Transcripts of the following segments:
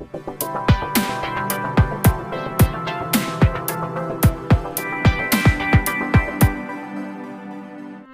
Thank you.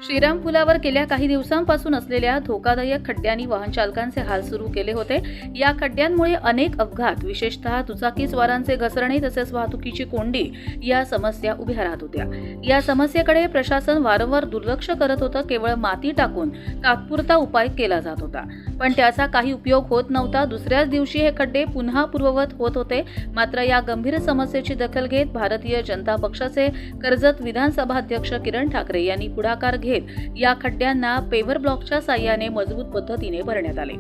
Shriram पुलावर गेल्या काही दिवसांपासून असलेल्या धोकादायक खड्ड्यांनी वाहन चालकांचे हाल सुरू केले होते. या खड्ड्यांमुळे अनेक अपघात विशेषतः दुचाकीस्वारांचे घसरणे तसेच वाहतुकीची कोंडी या समस्या उभ्या राहत होत्या. या समस्येकडे प्रशासन वारंवार दुर्लक्ष करत होतं केवळ माती टाकून तात्पुरता उपाय केला जात होता. पण त्याचा काही उपयोग होत नव्हता. दुसऱ्याच दिवशी हे खड्डे पुन्हा पूर्ववत होत होते. मात्र या गंभीर समस्येची दखल घेत भारतीय जनता पक्षाचे कर्जत विधानसभा अध्यक्ष किरण ठाकरे यांनी पुढाकार घेत या खड्ड्यांना पेव्हर ब्लॉकच्या साह्याने मजबूत पद्धतीने भरण्यात आले.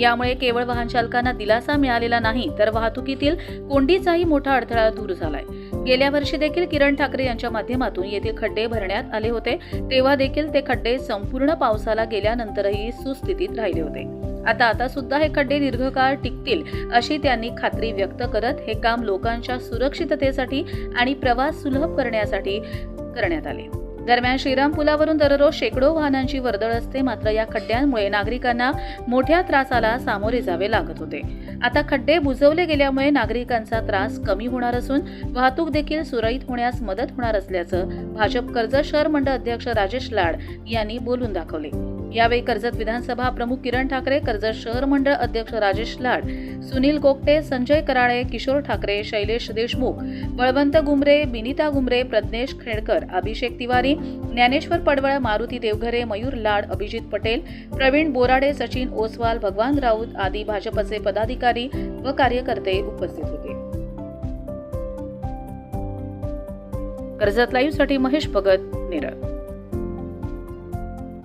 यामुळे केवळ वाहन चालकांना दिलासा मिळालेला नाही तर वाहतुकीतील कोंडीचाही मोठा अडथळा दूर झालाय. गेल्या वर्षी देखील किरण ठाकरे यांच्या माध्यमातून येथील खड्डे भरण्यात आले होते. तेव्हा देखील ते खड्डे संपूर्ण पावसाला गेल्यानंतरही सुस्थितीत राहिले होते. आता आता सुद्धा हे खड्डे दीर्घकाळ टिकतील अशी त्यांनी खात्री व्यक्त करत हे काम लोकांच्या सुरक्षिततेसाठी आणि प्रवास सुलभ करण्यासाठी करण्यात आले. दरम्यान श्रीराम पुलावरून दररोज शेकडो वाहनांची वर्दळ असते. मात्र या खड्ड्यांमुळे नागरिकांना मोठ्या त्रासाला सामोरे जावे लागत होते. आता खड्डे बुजवले गेल्यामुळे नागरिकांचा त्रास कमी होणार असून वाहतूक देखील सुरळीत होण्यास मदत होणार असल्याचं भाजप कर्जत शहर मंडळ अध्यक्ष राजेश लाड यांनी बोलून दाखवले. यावेळी कर्जत विधानसभा प्रमुख किरण ठाकरे कर्जत शहर मंडळ अध्यक्ष राजेश लाड सुनील गोगटे संजय कराळे किशोर ठाकरे शैलेश देशमुख बळवंत गुमरे बिनिता गुमरे प्रज्ञेश खेडकर अभिषेक तिवारी ज्ञानेश्वर पडवळ मारुती देवघरे मयूर लाड अभिजित पटेल प्रवीण बोराडे सचिन ओसवाल भगवान राऊत आदी भाजपचे पदाधिकारी व कार्यकर्ते उपस्थित होते. कर्जत लाईव्हसाठी महेश भगत नेरळ.